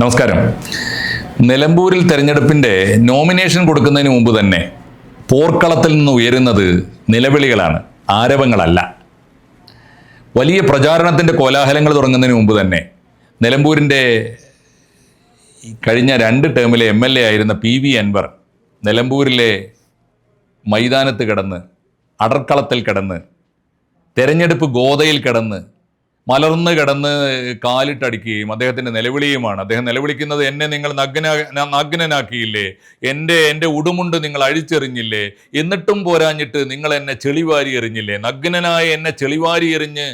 നമസ്കാരം. നിലമ്പൂരിൽ തെരഞ്ഞെടുപ്പിന്റെ നോമിനേഷൻ കൊടുക്കുന്നതിന് മുമ്പ് തന്നെ പോർക്കളത്തിൽ നിന്ന് ഉയരുന്നത് നിലവിളികളാണ് ആരവങ്ങളല്ല. വലിയ പ്രചാരണത്തിന്റെ കോലാഹലങ്ങൾ തുടങ്ങുന്നതിന് മുമ്പ് തന്നെ നിലമ്പൂരിന്റെ കഴിഞ്ഞ രണ്ട് ടേമിലെ എം എൽ എ ആയിരുന്ന പി വി അൻവർ നിലമ്പൂരിലെ മൈതാനത്ത് കിടന്ന് അടർക്കളത്തിൽ കിടന്ന് തെരഞ്ഞെടുപ്പ് ഗോതയിൽ കിടന്ന് മലർന്ന് കിടന്ന് കാലിട്ടടിക്കുകയും അദ്ദേഹത്തിന്റെ നിലവിളിയുമാണ്. അദ്ദേഹം നിലവിളിക്കുന്നത് എന്നെ നിങ്ങൾ നഗ്ന നഗ്നനാക്കിയില്ലേ? എന്റെ എന്റെ ഉടുമുണ്ട് നിങ്ങൾ അഴിച്ചെറിഞ്ഞില്ലേ? എന്നിട്ടും പോരാഞ്ഞിട്ട് നിങ്ങൾ എന്നെ ചെളിവാരി എറിഞ്ഞില്ലേ? നഗ്നനായ എന്നെ ചെളിവാരി എറിഞ്ഞ്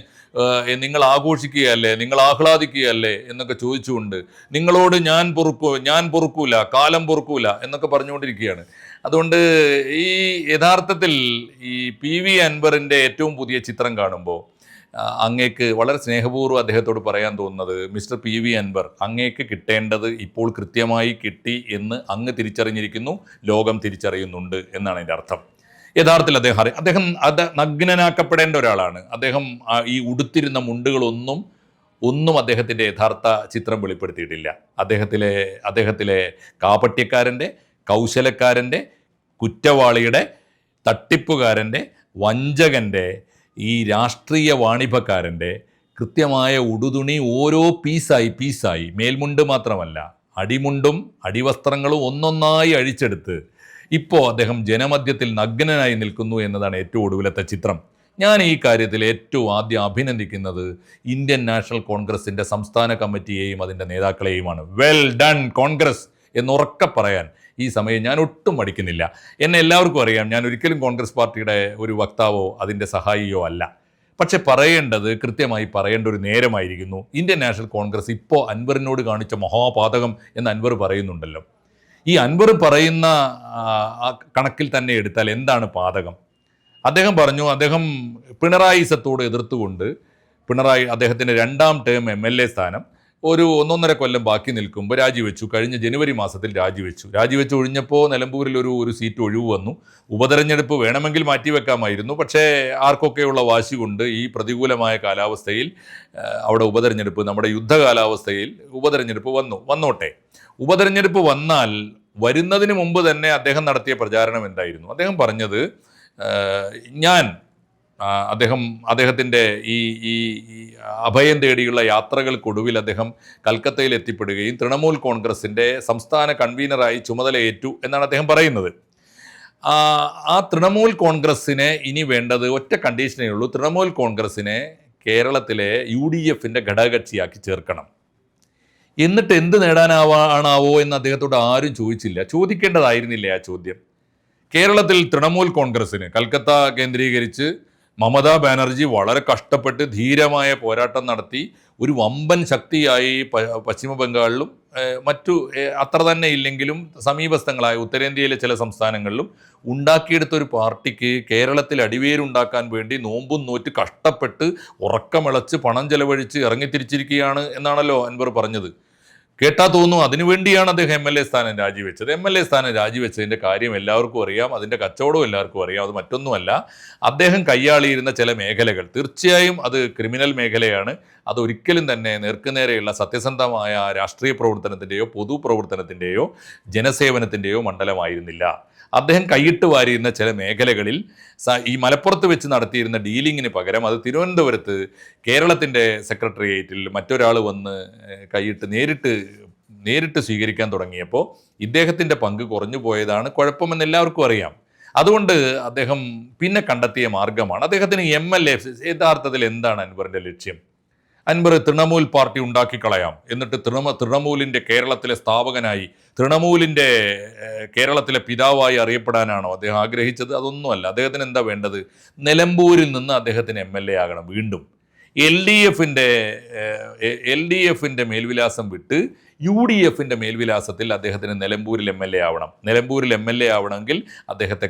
നിങ്ങൾ ആഘോഷിക്കുകയല്ലേ? നിങ്ങൾ ആഹ്ലാദിക്കുകയല്ലേ? എന്നൊക്കെ ചോദിച്ചുകൊണ്ട് നിങ്ങളോട് ഞാൻ പൊറുക്കൂ ഞാൻ പൊറുക്കൂല കാലം പൊറുക്കൂല എന്നൊക്കെ പറഞ്ഞുകൊണ്ടിരിക്കുകയാണ്. അതുകൊണ്ട് ഈ യഥാർത്ഥത്തിൽ ഈ പി വി അൻവറിന്റെ ഏറ്റവും പുതിയ ചിത്രം കാണുമ്പോൾ അങ്ങേക്ക് വളരെ സ്നേഹപൂർവം അദ്ദേഹത്തോട് പറയാൻ തോന്നുന്നത് മിസ്റ്റർ പി വി അൻവർ അങ്ങേക്ക് കിട്ടേണ്ടത് ഇപ്പോൾ കൃത്യമായി കിട്ടി എന്ന് അങ്ങ് തിരിച്ചറിഞ്ഞിരിക്കുന്നു ലോകം തിരിച്ചറിയുന്നുണ്ട് എന്നാണ് എന്റെ അർത്ഥം. യഥാർത്ഥത്തിൽ അദ്ദേഹം അറിയാം. അദ്ദേഹം അത് നഗ്നനാക്കപ്പെടേണ്ട ഒരാളാണ്. അദ്ദേഹം ഈ ഉടുത്തിരുന്ന മുണ്ടുകളൊന്നും ഒന്നും അദ്ദേഹത്തിന്റെ യഥാർത്ഥ ചിത്രം വെളിപ്പെടുത്തിയിട്ടില്ല. അദ്ദേഹത്തിലെ അദ്ദേഹത്തിലെ കാപട്യക്കാരന്റെ കൗശലക്കാരന്റെ കുറ്റവാളിയുടെ തട്ടിപ്പുകാരന്റെ വഞ്ചകന്റെ ഈ രാഷ്ട്രീയ വാണിഭക്കാരന്റെ കൃത്യമായ ഉടുതുണി ഓരോ പീസായി പീസായി മേൽമുണ്ട് മാത്രമല്ല അടിമുണ്ടും അടിവസ്ത്രങ്ങളും ഒന്നൊന്നായി അഴിച്ചെടുത്ത് ഇപ്പോൾ അദ്ദേഹം ജനമധ്യത്തിൽ നഗ്നനായി നിൽക്കുന്നു എന്നതാണ് ഏറ്റവും ഒടുവിലത്തെ ചിത്രം. ഞാൻ ഈ കാര്യത്തിൽ ഏറ്റവും ആദ്യം അഭിനന്ദിക്കുന്നത് ഇന്ത്യൻ നാഷണൽ കോൺഗ്രസിന്റെ സംസ്ഥാന കമ്മിറ്റിയെയും അതിന്റെ നേതാക്കളെയുമാണ്. വെൽ ഡൺ കോൺഗ്രസ് എന്നുറക്കെ പറയാൻ ഈ സമയം ഞാൻ ഒട്ടും മടിക്കുന്നില്ല. എന്നെ എല്ലാവർക്കും അറിയാം ഞാൻ ഒരിക്കലും കോൺഗ്രസ് പാർട്ടിയുടെ ഒരു വക്താവോ അതിന്റെ സഹായിയോ അല്ല. പക്ഷെ പറയേണ്ടത് കൃത്യമായി പറയേണ്ട ഒരു നേരമായിരിക്കുന്നു. ഇന്ത്യൻ നാഷണൽ കോൺഗ്രസ് ഇപ്പോൾ അൻവറിനോട് കാണിച്ച മഹാപാതകം എന്ന് അൻവർ പറയുന്നുണ്ടല്ലോ. ഈ അൻവർ പറയുന്ന കണക്കിൽ തന്നെ എടുത്താൽ എന്താണ് പാതകം? അദ്ദേഹം പറഞ്ഞു അദ്ദേഹം പിണറായി സത്തോട് എതിർത്തുകൊണ്ട് പിണറായി അദ്ദേഹത്തിന്റെ രണ്ടാം ടേം എം എൽ എ സ്ഥാനം ഒരു ഒന്നൊന്നര കൊല്ലം ബാക്കി നിൽക്കുമ്പോൾ രാജിവെച്ചു. കഴിഞ്ഞ ജനുവരി മാസത്തിൽ രാജിവെച്ചു. രാജിവെച്ച് ഒഴിഞ്ഞപ്പോൾ നിലമ്പൂരിൽ ഒരു ഒരു സീറ്റ് ഒഴിവ് വന്നു. ഉപതെരഞ്ഞെടുപ്പ് വേണമെങ്കിൽ മാറ്റിവെക്കാമായിരുന്നു. പക്ഷേ ആർക്കൊക്കെയുള്ള വാശി കൊണ്ട് ഈ പ്രതികൂലമായ കാലാവസ്ഥയിൽ അവിടെ ഉപതെരഞ്ഞെടുപ്പ് നമ്മുടെ യുദ്ധ കാലാവസ്ഥയിൽ ഉപതെരഞ്ഞെടുപ്പ് വന്നു. വന്നോട്ടെ. ഉപതെരഞ്ഞെടുപ്പ് വന്നാൽ വരുന്നതിന് മുമ്പ് തന്നെ അദ്ദേഹം നടത്തിയ പ്രചാരണം എന്തായിരുന്നു? അദ്ദേഹം പറഞ്ഞത് ഞാൻ അദ്ദേഹം അദ്ദേഹത്തിന്റെ ഈ ഈ അഭയം തേടിയുള്ള യാത്രകൾക്കൊടുവിൽ അദ്ദേഹം കൽക്കത്തയിൽ എത്തിപ്പെടുകയും തൃണമൂൽ കോൺഗ്രസിന്റെ സംസ്ഥാന കൺവീനറായി ചുമതലയേറ്റു എന്നാണ് അദ്ദേഹം പറയുന്നത്. ആ തൃണമൂൽ കോൺഗ്രസ്സിനെ ഇനി വേണ്ടത് ഒറ്റ കണ്ടീഷനേ ഉള്ളൂ. തൃണമൂൽ കോൺഗ്രസ്സിനെ കേരളത്തിലെ യു ഡി എഫിന്റെ ഘടകകക്ഷിയാക്കി ചേർക്കണം. എന്നിട്ട് എന്ത് നേടാനാവാണാവോ എന്ന് അദ്ദേഹത്തോട് ആരും ചോദിച്ചില്ല. ചോദിക്കേണ്ടതായിരുന്നില്ല ആ ചോദ്യം? കേരളത്തിൽ തൃണമൂൽ കോൺഗ്രസ്സിന് കൽക്കത്ത കേന്ദ്രീകരിച്ച് മമതാ ബാനർജി വളരെ കഷ്ടപ്പെട്ട് ധീരമായ പോരാട്ടം നടത്തി ഒരു വമ്പൻ ശക്തിയായി പശ്ചിമ ബംഗാളിലും മറ്റു അത്ര തന്നെ ഇല്ലെങ്കിലും സമീപസ്ഥങ്ങളായ ഉത്തരേന്ത്യയിലെ ചില സംസ്ഥാനങ്ങളിലും ഉണ്ടാക്കിയെടുത്ത ഒരു പാർട്ടിക്ക് കേരളത്തിൽ അടിവേരുണ്ടാക്കാൻ വേണ്ടി നോമ്പും നോറ്റ് കഷ്ടപ്പെട്ട് ഉറക്കമിളച്ച് പണം ചെലവഴിച്ച് ഇറങ്ങിത്തിരിച്ചിരിക്കുകയാണ് എന്നാണല്ലോ അൻവർ പറഞ്ഞത്. കേട്ടാ തോന്നുന്നു അതിനുവേണ്ടിയാണ് അദ്ദേഹം എം എൽ എ സ്ഥാനം രാജിവെച്ചത്. എം എൽ എ സ്ഥാനം രാജിവെച്ചതിന്റെ കാര്യം എല്ലാവർക്കും അറിയാം. അതിന്റെ കച്ചവടവും എല്ലാവർക്കും അറിയാം. അത് മറ്റൊന്നുമല്ല അദ്ദേഹം കൈയാളിയിരുന്ന ചില മേഖലകൾ. തീർച്ചയായും അത് ക്രിമിനൽ മേഖലയാണ്. അത് ഒരിക്കലും തന്നെ നേർക്കുനേരെയുള്ള സത്യസന്ധമായ രാഷ്ട്രീയ പ്രവർത്തനത്തിന്റെയോ പൊതുപ്രവർത്തനത്തിന്റെയോ ജനസേവനത്തിന്റെയോ മണ്ഡലമായിരുന്നില്ല. അദ്ദേഹം കൈയിട്ട് വാരിയിരുന്ന ചില മേഖലകളിൽ ഈ മലപ്പുറത്ത് വെച്ച് നടത്തിയിരുന്ന ഡീലിങ്ങിന് പകരം അത് തിരുവനന്തപുരത്ത് കേരളത്തിന്റെ സെക്രട്ടേറിയറ്റിൽ മറ്റൊരാൾ വന്ന് കൈയിട്ട് നേരിട്ട് നേരിട്ട് സ്വീകരിക്കാൻ തുടങ്ങിയപ്പോൾ ഇദ്ദേഹത്തിന്റെ പങ്ക് കുറഞ്ഞു പോയതാണ് കുഴപ്പമെന്ന് എല്ലാവർക്കും അറിയാം. അതുകൊണ്ട് അദ്ദേഹം പിന്നെ കണ്ടെത്തിയ മാർഗമാണ്. അദ്ദേഹത്തിന് എം എൽ എ യഥാർത്ഥത്തിൽ എന്താണ് അൻവറിന്റെ ലക്ഷ്യം? അൻവർ തൃണമൂൽ പാർട്ടി ഉണ്ടാക്കി കളയാം എന്നിട്ട് തൃണമ തൃണമൂലിന്റെ കേരളത്തിലെ സ്ഥാപകനായി തൃണമൂലിന്റെ കേരളത്തിലെ പിതാവായി അറിയപ്പെടാനാണോ അദ്ദേഹം ആഗ്രഹിച്ചത്? അതൊന്നുമല്ല. അദ്ദേഹത്തിന് എന്താ വേണ്ടത്? നിലമ്പൂരിൽ നിന്ന് അദ്ദേഹത്തിന് എം എൽ എ ആകണം വീണ്ടും. എൽ ഡി എഫിന്റെ എൽ ഡി എഫിന്റെ മേൽവിലാസം വിട്ട് യു ഡി എഫിന്റെ മേൽവിലാസത്തിൽ അദ്ദേഹത്തിന് നിലമ്പൂരിൽ എം എൽ എ ആവണം. നിലമ്പൂരിൽ എം എൽ എ ആവണമെങ്കിൽ അദ്ദേഹത്തെ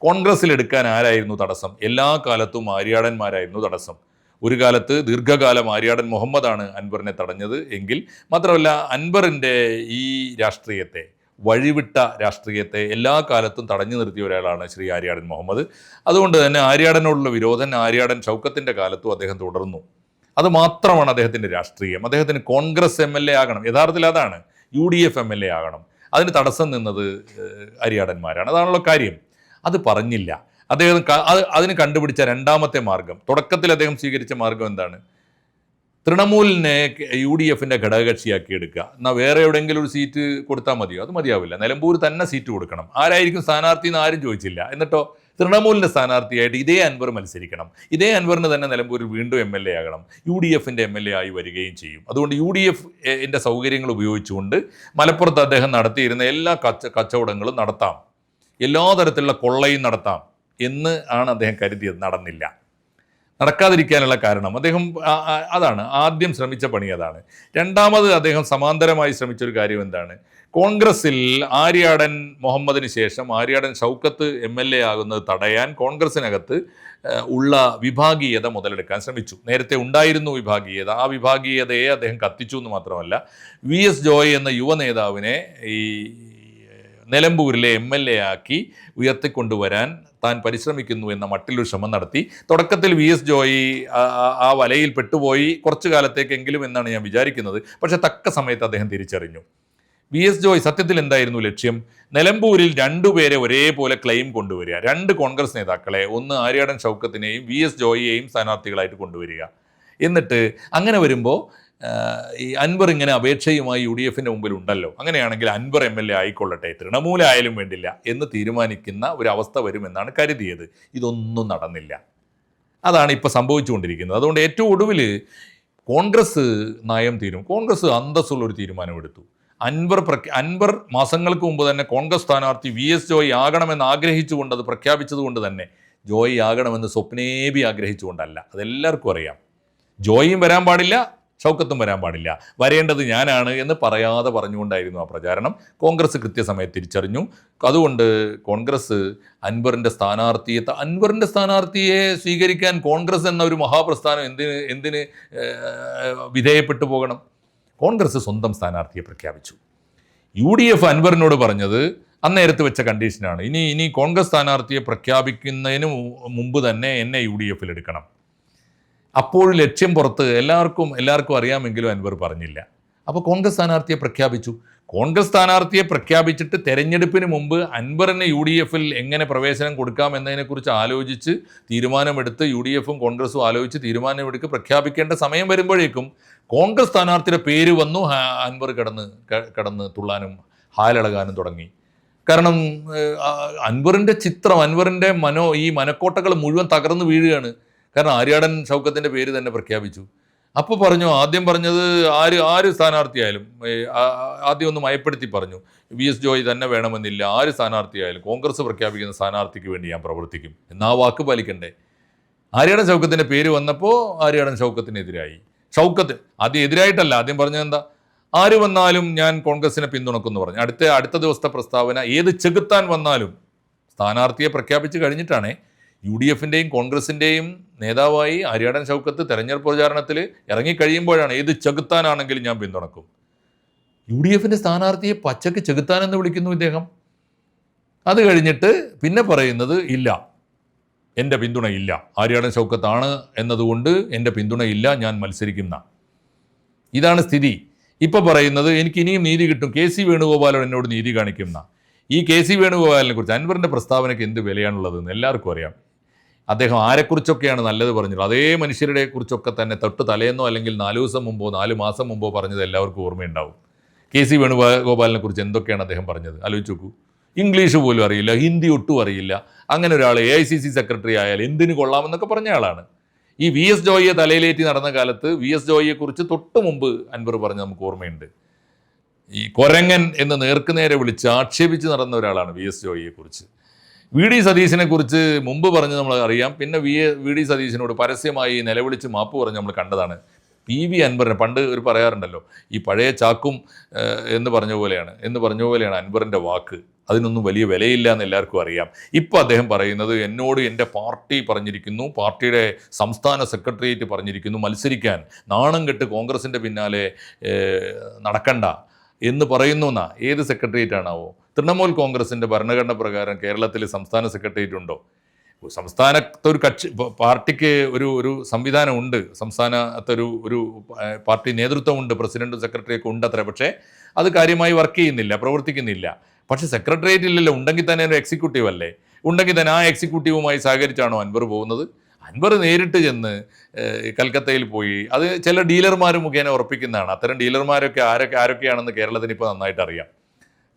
കോൺഗ്രസ്സിൽ എടുക്കാൻ ആരായിരുന്നു തടസ്സം? എല്ലാ കാലത്തും ആര്യാടന്മാരായിരുന്നു തടസ്സം. ഒരു കാലത്ത് ദീർഘകാലം ആര്യാടൻ മുഹമ്മദാണ് അൻവറിനെ തടഞ്ഞത് എങ്കിൽ മാത്രമല്ല അൻവറിന്റെ ഈ രാഷ്ട്രീയത്തെ വഴിവിട്ട രാഷ്ട്രീയത്തെ എല്ലാ കാലത്തും തടഞ്ഞു നിർത്തിയ ഒരാളാണ് ശ്രീ ആര്യാടൻ മുഹമ്മദ്. അതുകൊണ്ട് തന്നെ ആര്യാടനോടുള്ള വിരോധം ആര്യാടൻ ഷൗക്കത്തിന്റെ കാലത്തും അദ്ദേഹം തുടർന്നു. അത് മാത്രമാണ് അദ്ദേഹത്തിന്റെ രാഷ്ട്രീയം. അദ്ദേഹത്തിന് കോൺഗ്രസ് എം എൽ എ ആകണം. യഥാർത്ഥത്തിൽ അതാണ്. U D F M L A ആകണം. അതിന് തടസ്സം നിന്നത് അരിയാടന്മാരാണ് അതാണല്ലോ കാര്യം. അത് പറഞ്ഞില്ല. അദ്ദേഹം അതിന് കണ്ടുപിടിച്ച രണ്ടാമത്തെ മാർഗം തുടക്കത്തിൽ അദ്ദേഹം സ്വീകരിച്ച മാർഗം എന്താണ്? തൃണമൂലിനെ യു ഡി എഫിന്റെ ഘടകകക്ഷിയാക്കി എടുക്കുക. എന്നാൽ വേറെ എവിടെയെങ്കിലും ഒരു സീറ്റ് കൊടുത്താൽ മതിയോ? അത് മതിയാവില്ല. നിലമ്പൂർ തന്നെ സീറ്റ് കൊടുക്കണം. ആരായിരിക്കും സ്ഥാനാർത്ഥി എന്ന് ആരും ചോദിച്ചില്ല. എന്നിട്ടോ തൃണമൂലിന്റെ സ്ഥാനാർത്ഥിയായിട്ട് ഇതേ അൻവർ മത്സരിക്കണം. ഇതേ അൻവറിന് തന്നെ നിലമ്പൂരിൽ വീണ്ടും എം എൽ എ ആകണം. യു ഡി എഫിന്റെ എം എൽ എ ആയി വരികയും ചെയ്യും. അതുകൊണ്ട് യു ഡി എഫിന്റെ സൗകര്യങ്ങൾ ഉപയോഗിച്ചുകൊണ്ട് മലപ്പുറത്ത് അദ്ദേഹം നടത്തിയിരുന്ന എല്ലാ കച്ച കച്ചവടങ്ങളും നടത്താം. എല്ലാ തരത്തിലുള്ള കൊള്ളയും നടത്താം. എന്ന് ആണ് അദ്ദേഹം കരുതിയത്. നടന്നില്ല. നടക്കാതിരിക്കാനുള്ള കാരണം. അദ്ദേഹം അതാണ്. ആദ്യം ശ്രമിച്ച പണി അതാണ്. രണ്ടാമത് അദ്ദേഹം സമാന്തരമായി ശ്രമിച്ച ഒരു കാര്യം എന്താണ്? കോൺഗ്രസിൽ ആര്യാടൻ മുഹമ്മദിന് ശേഷം Aryadan Shoukath M L A ആകുന്നത് തടയാൻ കോൺഗ്രസിനകത്ത് ഉള്ള വിഭാഗീയത മുതലെടുക്കാൻ ശ്രമിച്ചു. നേരത്തെ ഉണ്ടായിരുന്നു വിഭാഗീയത. ആ വിഭാഗീയതയെ അദ്ദേഹം കത്തിച്ചു എന്ന് മാത്രമല്ല വി എസ് ജോയ് എന്ന യുവ നേതാവിനെ ഈ നിലമ്പൂരിലെ എം എൽ എ ആക്കി ഉയർത്തിക്കൊണ്ടുവരാൻ താൻ പരിശ്രമിക്കുന്നു എന്ന മട്ടിലൊരു ശ്രമം നടത്തി. തുടക്കത്തിൽ വി എസ് ജോയി ആ- വലയിൽ പെട്ടുപോയി കുറച്ചു കാലത്തേക്കെങ്കിലും എന്നാണ് ഞാൻ വിചാരിക്കുന്നത്. പക്ഷേ തക്ക സമയത്ത് അദ്ദേഹം തിരിച്ചറിഞ്ഞു. വി എസ് ജോയ് സത്യത്തിൽ എന്തായിരുന്നു ലക്ഷ്യം? നിലമ്പൂരിൽ രണ്ടുപേരെ ഒരേപോലെ ക്ലെയിം കൊണ്ടുവരിക. രണ്ട് കോൺഗ്രസ് നേതാക്കളെ ഒന്ന് ആര്യാടൻ ഷൗക്കത്തിനെയും വി എസ് ജോയിയെയും സ്ഥാനാർത്ഥികളായിട്ട് കൊണ്ടുവരിക. എന്നിട്ട് അങ്ങനെ വരുമ്പോൾ ഈ അൻവർ ഇങ്ങനെ അപേക്ഷയുമായി യു ഡി എഫിന്റെ മുമ്പിൽ ഉണ്ടല്ലോ. അങ്ങനെയാണെങ്കിൽ അൻവർ എം എൽ എ ആയിക്കൊള്ളട്ടെ തൃണമൂലായാലും വേണ്ടില്ല എന്ന് തീരുമാനിക്കുന്ന ഒരു അവസ്ഥ വരുമെന്നാണ് കരുതിയത്. ഇതൊന്നും നടന്നില്ല. അതാണ് ഇപ്പോൾ സംഭവിച്ചുകൊണ്ടിരിക്കുന്നത്. അതുകൊണ്ട് ഏറ്റവും ഒടുവിൽ കോൺഗ്രസ് നയം തീരും. കോൺഗ്രസ് അന്തസ്സുള്ള ഒരു തീരുമാനമെടുത്തു. അൻവർ പ്രഖ്യാ അൻവർ മാസങ്ങൾക്ക് മുമ്പ് തന്നെ കോൺഗ്രസ് സ്ഥാനാർത്ഥി വി എസ് ജോയ് ആകണമെന്ന് ആഗ്രഹിച്ചുകൊണ്ട് അത് പ്രഖ്യാപിച്ചതുകൊണ്ട് തന്നെ ജോയി ആകണമെന്ന് സ്വപ്നേബി ആഗ്രഹിച്ചുകൊണ്ടല്ല. അതെല്ലാവർക്കും അറിയാം. ജോയിയും വരാൻ പാടില്ല ഷൗക്കത്തും വരാൻ പാടില്ല. വരേണ്ടത് ഞാനാണ് എന്ന് പറയാതെ പറഞ്ഞുകൊണ്ടായിരുന്നു ആ പ്രചാരണം. കോൺഗ്രസ് കൃത്യസമയത്ത് തിരിച്ചറിഞ്ഞു. അതുകൊണ്ട് കോൺഗ്രസ് അൻവറിന്റെ സ്ഥാനാർത്ഥിയെ അൻവറിന്റെ സ്ഥാനാർത്ഥിയെ സ്വീകരിക്കാൻ കോൺഗ്രസ് എന്ന ഒരു മഹാപ്രസ്ഥാനം എന്തിന് എന്തിന് വിധേയപ്പെട്ടു പോകണം? കോൺഗ്രസ് സ്വന്തം സ്ഥാനാർത്ഥിയെ പ്രഖ്യാപിച്ചു. യു ഡി എഫ് അൻവറിനോട് പറഞ്ഞത് അന്നേരത്ത് വെച്ച കണ്ടീഷനാണ് ഇനി ഇനി കോൺഗ്രസ് സ്ഥാനാർത്ഥിയെ പ്രഖ്യാപിക്കുന്നതിന് മുമ്പ് തന്നെ എന്നെ യു ഡി എഫിൽ എടുക്കണം. അപ്പോൾ ലക്ഷ്യം പുറത്ത് എല്ലാവർക്കും എല്ലാവർക്കും അറിയാമെങ്കിലും അൻവർ പറഞ്ഞില്ല. അപ്പോൾ കോൺഗ്രസ് സ്ഥാനാർത്ഥിയെ പ്രഖ്യാപിച്ചു. കോൺഗ്രസ് സ്ഥാനാർത്ഥിയെ പ്രഖ്യാപിച്ചിട്ട് തെരഞ്ഞെടുപ്പിന് മുമ്പ് അൻവറിന് യു ഡി എഫിൽ എങ്ങനെ പ്രവേശനം കൊടുക്കാം എന്നതിനെക്കുറിച്ച് ആലോചിച്ച് തീരുമാനമെടുത്ത് യു ഡി എഫും കോൺഗ്രസും ആലോചിച്ച് തീരുമാനമെടുത്ത് പ്രഖ്യാപിക്കേണ്ട സമയം വരുമ്പോഴേക്കും കോൺഗ്രസ് സ്ഥാനാർത്ഥിയുടെ പേര് വന്നു അൻവർ കടന്ന് കടന്ന് തുള്ളാനും ഹാലളകാനും തുടങ്ങി. കാരണം അൻവറിന്റെ ചിത്രം അൻവറിന്റെ മനോ ഈ മനക്കോട്ടകൾ മുഴുവൻ തകർന്നു വീഴുകയാണ്. കാരണം ആര്യാടൻ ഷൗക്കത്തിന്റെ പേര് തന്നെ പ്രഖ്യാപിച്ചു. അപ്പോൾ പറഞ്ഞു ആദ്യം പറഞ്ഞത് ആര് ആര് സ്ഥാനാർത്ഥിയായാലും ആദ്യം ഒന്ന് മയപ്പെടുത്തി പറഞ്ഞു. വി എസ് ജോയ് തന്നെ വേണമെന്നില്ല. ആര് സ്ഥാനാർത്ഥിയായാലും കോൺഗ്രസ് പ്രഖ്യാപിക്കുന്ന സ്ഥാനാർത്ഥിക്ക് വേണ്ടി ഞാൻ പ്രവർത്തിക്കും. എന്നാ വാക്ക് പാലിക്കണ്ടേ? ആര്യാടൻ ഷൗക്കത്തിന്റെ പേര് വന്നപ്പോൾ ആര്യാടൻ ഷൗക്കത്തിനെതിരായി ഷൗക്കത്ത് ആദ്യം എതിരായിട്ടല്ല ആദ്യം പറഞ്ഞത് എന്താ? ആര് വന്നാലും ഞാൻ കോൺഗ്രസിനെ പിന്തുണക്കുമെന്ന് പറഞ്ഞു. അടുത്ത അടുത്ത ദിവസത്തെ പ്രസ്താവന ഏത് ചെകുത്താൻ വന്നാലും സ്ഥാനാർത്ഥിയെ പ്രഖ്യാപിച്ച് കഴിഞ്ഞിട്ടാണ് യു ഡി എഫിന്റെയും കോൺഗ്രസിന്റെയും നേതാവായി ആര്യാടൻ ഷൗക്കത്ത് തെരഞ്ഞെടുപ്പ് പ്രചാരണത്തിൽ ഇറങ്ങിക്കഴിയുമ്പോഴാണ് ഏത് ചെകുത്താനാണെങ്കിലും ഞാൻ പിന്തുണക്കും. യു ഡി എഫിന്റെ സ്ഥാനാർത്ഥിയെ പച്ചക്ക് ചെകുത്താൻ എന്ന് വിളിക്കുന്നു ഇദ്ദേഹം. അത് കഴിഞ്ഞിട്ട് പിന്നെ പറയുന്നത് ഇല്ല. എന്റെ പിന്തുണ ഇല്ല. ആര്യാടൻ ഷൗക്കത്താണ് എന്നതുകൊണ്ട് എന്റെ പിന്തുണ ഇല്ല ഞാൻ മത്സരിക്കുന്ന ഇതാണ് സ്ഥിതി. ഇപ്പോൾ പറയുന്നത് എനിക്ക് ഇനിയും നീതി കിട്ടും. കെ സി വേണുഗോപാലൻ എന്നോട് നീതി കാണിക്കുന്ന ഈ കെ സി വേണുഗോപാലിനെ കുറിച്ച് അൻവറിന്റെ പ്രസ്താവനയ്ക്ക് എന്ത് വിലയാണുള്ളതെന്ന് എല്ലാവർക്കും അറിയാം. അദ്ദേഹം ആരെക്കുറിച്ചൊക്കെയാണ് നല്ലത് പറഞ്ഞത്? അതേ മനുഷ്യരുടെ കുറിച്ചൊക്കെ തന്നെ തൊട്ട് തലേന്നോ അല്ലെങ്കിൽ നാലു ദിവസം മുമ്പോ നാല് മാസം മുമ്പോ പറഞ്ഞത് എല്ലാവർക്കും ഓർമ്മയുണ്ടാവും. കെ സി വേണുഗോപാലിനെ കുറിച്ച് എന്തൊക്കെയാണ് അദ്ദേഹം പറഞ്ഞത്? ആലോചിച്ച് നോക്കൂ ഇംഗ്ലീഷ് പോലും അറിയില്ല ഹിന്ദി ഒട്ടും അറിയില്ല. അങ്ങനെ ഒരാൾ A I C C secretary ആയാൽ എന്തിനു കൊള്ളാമെന്നൊക്കെ പറഞ്ഞ ആളാണ്. ഈ വി എസ് ജോയിയെ തലയിലേറ്റി നടന്ന കാലത്ത് വി എസ് ജോയിയെക്കുറിച്ച് തൊട്ട് മുമ്പ് അൻവർ പറഞ്ഞ് നമുക്ക് ഓർമ്മയുണ്ട്. ഈ കൊരങ്ങൻ എന്ന് നേർക്കുനേരെ വിളിച്ച് ആക്ഷേപിച്ച് നടന്ന ഒരാളാണ് വി എസ് ജോയിയെക്കുറിച്ച്. വി ഡി സതീശനെ കുറിച്ച് മുമ്പ് പറഞ്ഞ് നമ്മൾ അറിയാം. പിന്നെ വി എ വി ഡി സതീശനോട് പരസ്യമായി നിലവിളിച്ച് മാപ്പ് പറഞ്ഞ് നമ്മൾ കണ്ടതാണ്. പി വി അൻവറിനെ പണ്ട് ഒരു പറയാറുണ്ടല്ലോ ഈ പഴയ ചാക്കും എന്ന് പറഞ്ഞ പോലെയാണ്. എന്ന് പറഞ്ഞ പോലെയാണ് അൻവറിന്റെ വാക്ക്. അതിനൊന്നും വലിയ വിലയില്ല എന്ന് എല്ലാവർക്കും അറിയാം. ഇപ്പോൾ അദ്ദേഹം പറയുന്നത് എന്നോട് എന്റെ പാർട്ടി പറഞ്ഞിരിക്കുന്നു പാർട്ടിയുടെ സംസ്ഥാന സെക്രട്ടേറിയറ്റ് പറഞ്ഞിരിക്കുന്നു മത്സരിക്കാൻ നാണം കെട്ട് കോൺഗ്രസിന്റെ പിന്നാലെ നടക്കണ്ട എന്ന് പറയുന്നു എന്നാ. ഏത് സെക്രട്ടേറിയറ്റ് ആണാവോ? തൃണമൂൽ കോൺഗ്രസിന്റെ ഭരണഘടന പ്രകാരം കേരളത്തിൽ സംസ്ഥാന സെക്രട്ടേറിയറ്റ് ഉണ്ടോ? സംസ്ഥാനത്തെ ഒരു കക്ഷി പാർട്ടിക്ക് ഒരു ഒരു സംവിധാനമുണ്ട് സംസ്ഥാനത്തെ ഒരു പാർട്ടി നേതൃത്വമുണ്ട് പ്രസിഡന്റും സെക്രട്ടറിയൊക്കെ ഉണ്ട് അത്ര. പക്ഷേ അത് കാര്യമായി വർക്ക് ചെയ്യുന്നില്ല പ്രവർത്തിക്കുന്നില്ല. പക്ഷേ സെക്രട്ടേറിയറ്റ് ഇല്ലല്ലോ ഉണ്ടെങ്കിൽ തന്നെ ഒരു എക്സിക്യൂട്ടീവ് അല്ലേ? ഉണ്ടെങ്കിൽ തന്നെ ആ എക്സിക്യൂട്ടീവുമായി സഹകരിച്ചാണോ അൻവർ പോകുന്നത്? അൻവർ നേരിട്ട് ചെന്ന് കൽക്കത്തയിൽ പോയി. അത് ചില ഡീലർമാർ മുഖേന ഉറപ്പിക്കുന്നതാണ്. അത്തരം ഡീലർമാരൊക്കെ ആരൊക്കെ ആരൊക്കെയാണെന്ന് കേരളത്തിന് ഇപ്പോൾ നന്നായിട്ട് അറിയാം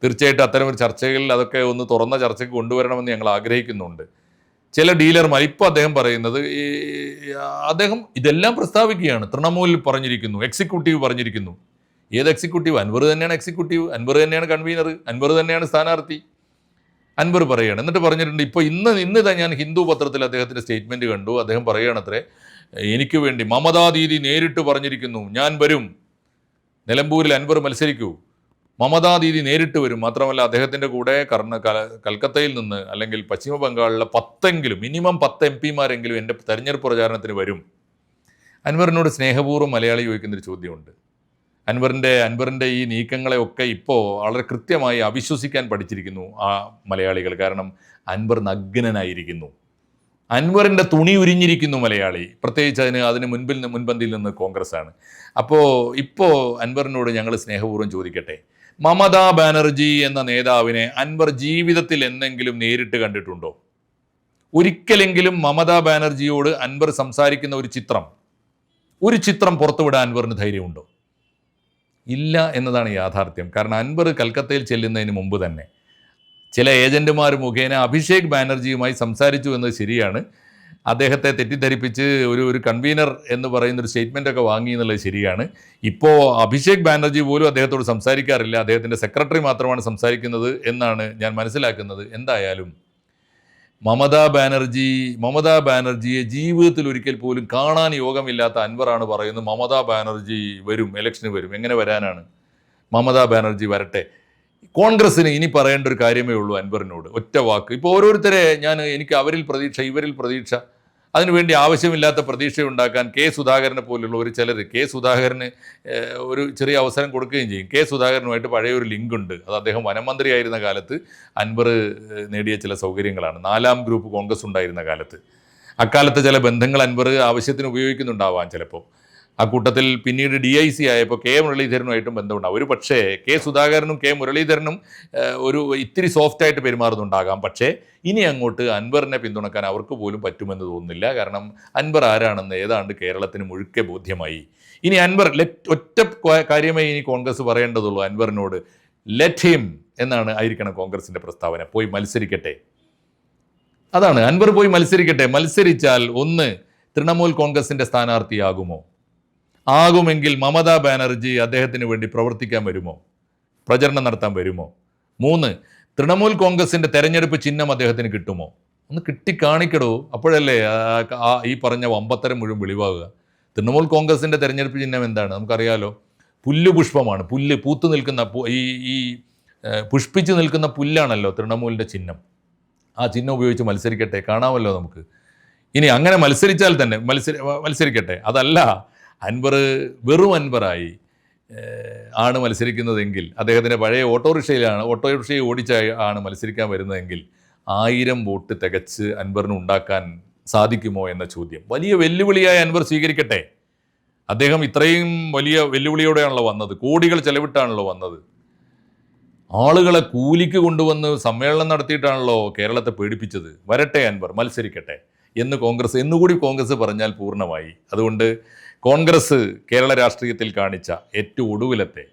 തീർച്ചയായിട്ടും അത്തരം ഒരു ചർച്ചകളിൽ അതൊക്കെ ഒന്ന് തുറന്ന ചർച്ചയ്ക്ക് കൊണ്ടുവരണമെന്ന് ഞങ്ങൾ ആഗ്രഹിക്കുന്നുണ്ട്. ചില ഡീലർമാർ ഇപ്പോൾ അദ്ദേഹം പറയുന്നത് ഈ അദ്ദേഹം ഇതെല്ലാം പ്രസ്താവിക്കുകയാണ്. തൃണമൂലിൽ പറഞ്ഞിരിക്കുന്നു എക്സിക്യൂട്ടീവ് പറഞ്ഞിരിക്കുന്നു. ഏത് എക്സിക്യൂട്ടീവ് അൻവർ തന്നെയാണ് എക്സിക്യൂട്ടീവ് അൻവർ തന്നെയാണ് കൺവീനർ അൻവർ തന്നെയാണ് സ്ഥാനാർത്ഥി. അൻവർ പറയുകയാണ്. എന്നിട്ട് പറഞ്ഞിട്ടുണ്ട് ഇപ്പോൾ ഇന്ന് ഇന്ന് തന്നെ ഞാൻ ഹിന്ദു പത്രത്തിൽ അദ്ദേഹത്തിന്റെ സ്റ്റേറ്റ്മെന്റ് കണ്ടു. അദ്ദേഹം പറയുകയാണത്രേ എനിക്ക് വേണ്ടി മമതാ ദീദി നേരിട്ട് പറഞ്ഞിരിക്കുന്നു ഞാൻ വരും. നിലമ്പൂരിൽ അൻവർ മത്സരിക്കൂ. മമതാ ദീദി നേരിട്ട് വരും. മാത്രമല്ല അദ്ദേഹത്തിന്റെ കൂടെ കർണ കൽക്കത്തയിൽ നിന്ന് അല്ലെങ്കിൽ പശ്ചിമ ബംഗാളിലെ പത്തെങ്കിലും മിനിമം പത്ത് എം പിമാരെങ്കിലും എന്റെ തെരഞ്ഞെടുപ്പ് പ്രചാരണത്തിന് വരും. അൻവറിനോട് സ്നേഹപൂർവം മലയാളി ചോദിക്കുന്നൊരു ചോദ്യമുണ്ട്. അൻവറിന്റെ അൻവറിന്റെ ഈ നീക്കങ്ങളെയൊക്കെ ഇപ്പോൾ വളരെ കൃത്യമായി അവിശ്വസിക്കാൻ പഠിച്ചിരിക്കുന്നു ആ മലയാളികൾ. കാരണം അൻവർ നഗ്നനായിരിക്കുന്നു. അൻവറിന്റെ തുണി ഉരിഞ്ഞിരിക്കുന്നു മലയാളി. പ്രത്യേകിച്ച് അതിന് അതിന് മുൻപിൽ മുൻപന്തിയിൽ നിന്ന് കോൺഗ്രസ് ആണ് അപ്പോൾ ഇപ്പോൾ അൻവറിനോട് ഞങ്ങൾ സ്നേഹപൂർവം ചോദിക്കട്ടെ? മമതാ ബാനർജി എന്ന നേതാവിനെ അൻവർ ജീവിതത്തിൽ എന്തെങ്കിലും നേരിട്ട് കണ്ടിട്ടുണ്ടോ? ഒരിക്കലെങ്കിലും മമതാ ബാനർജിയോട് അൻവർ സംസാരിക്കുന്ന ഒരു ചിത്രം ഒരു ചിത്രം പുറത്തുവിടാൻ അൻവറിന് ധൈര്യമുണ്ടോ? ഇല്ല എന്നതാണ് യാഥാർത്ഥ്യം. കാരണം അൻവർ കൽക്കത്തയിൽ ചെല്ലുന്നതിന് മുമ്പ് തന്നെ ചില ഏജന്റുമാർ മുഖേന അഭിഷേക് ബാനർജിയുമായി സംസാരിച്ചു എന്നത് ശരിയാണ്. അദ്ദേഹത്തെ തെറ്റിദ്ധരിപ്പിച്ച് ഒരു ഒരു കൺവീനർ എന്ന് പറയുന്ന ഒരു സ്റ്റേറ്റ്മെന്റ് ഒക്കെ വാങ്ങി എന്നുള്ളത് ശരിയാണ്. ഇപ്പോൾ അഭിഷേക് ബാനർജി പോലും അദ്ദേഹത്തോട് സംസാരിക്കാറില്ല. അദ്ദേഹത്തിന്റെ സെക്രട്ടറി മാത്രമാണ് സംസാരിക്കുന്നത് എന്നാണ് ഞാൻ മനസ്സിലാക്കുന്നത്. എന്തായാലും മമതാ ബാനർജി മമതാ ബാനർജിയെ ജീവിതത്തിൽ ഒരിക്കൽ പോലും കാണാൻ യോഗമില്ലാത്ത അൻവറാണ് പറയുന്നത്. മമതാ ബാനർജി വരും ഇലക്ഷന് വരും. എങ്ങനെ വരാനാണ്? മമതാ ബാനർജി വരട്ടെ. കോൺഗ്രസ്സിന് ഇനി പറയേണ്ട ഒരു കാര്യമേ ഉള്ളൂ അൻവറിനോട്. ഒറ്റ വാക്ക്. ഇപ്പോൾ ഓരോരുത്തരെ ഞാൻ എനിക്ക് അവരിൽ പ്രതീക്ഷ ഇവരിൽ പ്രതീക്ഷ. അതിനുവേണ്ടി ആവശ്യമില്ലാത്ത പ്രതീക്ഷ ഉണ്ടാക്കാൻ കെ സുധാകരനെ പോലുള്ള ഒരു ചിലർ കെ സുധാകരന് ഒരു ചെറിയ അവസരം കൊടുക്കുകയും ചെയ്യും. കെ സുധാകരനുമായിട്ട് പഴയ ഒരു ലിങ്ക് ഉണ്ട്. അത് അദ്ദേഹം വനമന്ത്രിയായിരുന്ന കാലത്ത് അൻവർ നേടിയ ചില സൗകര്യങ്ങളാണ്. നാലാം ഗ്രൂപ്പ് കോൺഗ്രസ് ഉണ്ടായിരുന്ന കാലത്ത്. അക്കാലത്തെ ചില ബന്ധങ്ങൾ അൻവർ ആവശ്യത്തിന് ഉപയോഗിക്കുന്നുണ്ടാവാം ചിലപ്പോൾ. ആ കൂട്ടത്തിൽ പിന്നീട് ഡി ഐ സി ആയപ്പോൾ കെ മുരളീധരനുമായിട്ടും ബന്ധമുണ്ടാകും. ഒരു പക്ഷേ കെ സുധാകരനും കെ മുരളീധരനും ഒരു ഇത്തിരി സോഫ്റ്റ് ആയിട്ട് പെരുമാറുന്നുണ്ടാകാം. പക്ഷേ ഇനി അങ്ങോട്ട് അൻവറിനെ പിന്തുണക്കാൻ അവർക്ക് പോലും പറ്റുമെന്ന് തോന്നുന്നില്ല. കാരണം അൻവർ ആരാണെന്ന് ഏതാണ്ട് കേരളത്തിന് മുഴുക്കെ ബോധ്യമായി. ഇനി അൻവർ ലെറ്റ് ഒറ്റ കാര്യമേ ഇനി കോൺഗ്രസ് പറയേണ്ടതുള്ളൂ അൻവറിനോട്. ലെറ്റ് ഹിം എന്നാണ് ആയിരിക്കണം കോൺഗ്രസിന്റെ പ്രസ്താവന. പോയി മത്സരിക്കട്ടെ. അതാണ് അൻവർ പോയി മത്സരിക്കട്ടെ. മത്സരിച്ചാൽ ഒന്ന് തൃണമൂൽ കോൺഗ്രസിന്റെ സ്ഥാനാർത്ഥിയാകുമോ? ആകുമെങ്കിൽ മമതാ ബാനർജി അദ്ദേഹത്തിന് വേണ്ടി പ്രവർത്തിക്കാൻ വരുമോ? പ്രചരണം നടത്താൻ വരുമോ? മൂന്ന് തൃണമൂൽ കോൺഗ്രസിന്റെ തെരഞ്ഞെടുപ്പ് ചിഹ്നം അദ്ദേഹത്തിന് കിട്ടുമോ? ഒന്ന് കിട്ടിക്കാണിക്കടോ. അപ്പോഴല്ലേ ആ- ആ ഈ പറഞ്ഞ വമ്പത്തരം മുഴുവൻ വെളിവാകുക. തൃണമൂൽ കോൺഗ്രസിന്റെ തെരഞ്ഞെടുപ്പ് ചിഹ്നം എന്താണ്? നമുക്കറിയാലോ. പുല്ല് പുഷ്പമാണ്. പുല്ല് പൂത്തു നിൽക്കുന്ന ഈ ഈ പുഷ്പിച്ചു നിൽക്കുന്ന പുല്ലാണല്ലോ തൃണമൂലിന്റെ ചിഹ്നം. ആ ചിഹ്നം ഉപയോഗിച്ച് മത്സരിക്കട്ടെ. കാണാമല്ലോ നമുക്ക്. ഇനി അങ്ങനെ മത്സരിച്ചാൽ തന്നെ മത്സരി മത്സരിക്കട്ടെ. അതല്ല അൻവർ വെറും അൻവറായി ആണ് മത്സരിക്കുന്നതെങ്കിൽ അദ്ദേഹത്തിന്റെ പഴയ ഓട്ടോറിക്ഷയിലാണ് ഓട്ടോറിക്ഷയെ ഓടിച്ച ആണ് മത്സരിക്കാൻ വരുന്നതെങ്കിൽ ആയിരം വോട്ട് തികച്ച് അൻവറിന് ഉണ്ടാക്കാൻ സാധിക്കുമോ എന്ന ചോദ്യം. വലിയ വെല്ലുവിളിയായി അൻവർ സ്വീകരിക്കട്ടെ. അദ്ദേഹം ഇത്രയും വലിയ വെല്ലുവിളിയോടെയാണല്ലോ വന്നത്. കോടികൾ ചെലവിട്ടാണല്ലോ വന്നത്. ആളുകളെ കൂലിക്ക് കൊണ്ടുവന്ന് സമ്മേളനം നടത്തിയിട്ടാണല്ലോ കേരളത്തെ പേടിപ്പിച്ചത്. വരട്ടെ അൻവർ മത്സരിക്കട്ടെ എന്ന് കോൺഗ്രസ് എന്നുകൂടി കോൺഗ്രസ് പറഞ്ഞാൽ പൂർണമായി. അതുകൊണ്ട് കോൺഗ്രസ് കേരള രാഷ്ട്രീയത്തിൽ കാണിച്ച ഏറ്റവും ഒടുവിലത്തെ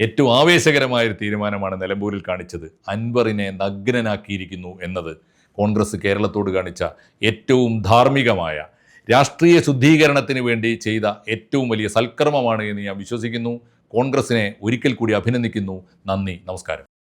ഏറ്റവും ആവേശകരമായ ഒരു തീരുമാനമാണ് നിലമ്പൂരിൽ കാണിച്ചത്. അൻവറിനെ നഗ്നനാക്കിയിരിക്കുന്നു എന്നത് കോൺഗ്രസ് കേരളത്തോട് കാണിച്ച ഏറ്റവും ധാർമ്മികമായ രാഷ്ട്രീയ ശുദ്ധീകരണത്തിന് വേണ്ടി ചെയ്ത ഏറ്റവും വലിയ സൽക്കർമ്മമാണ് എന്ന് ഞാൻ വിശ്വസിക്കുന്നു. കോൺഗ്രസിനെ ഒരിക്കൽ കൂടി അഭിനന്ദിക്കുന്നു. നന്ദി. നമസ്കാരം.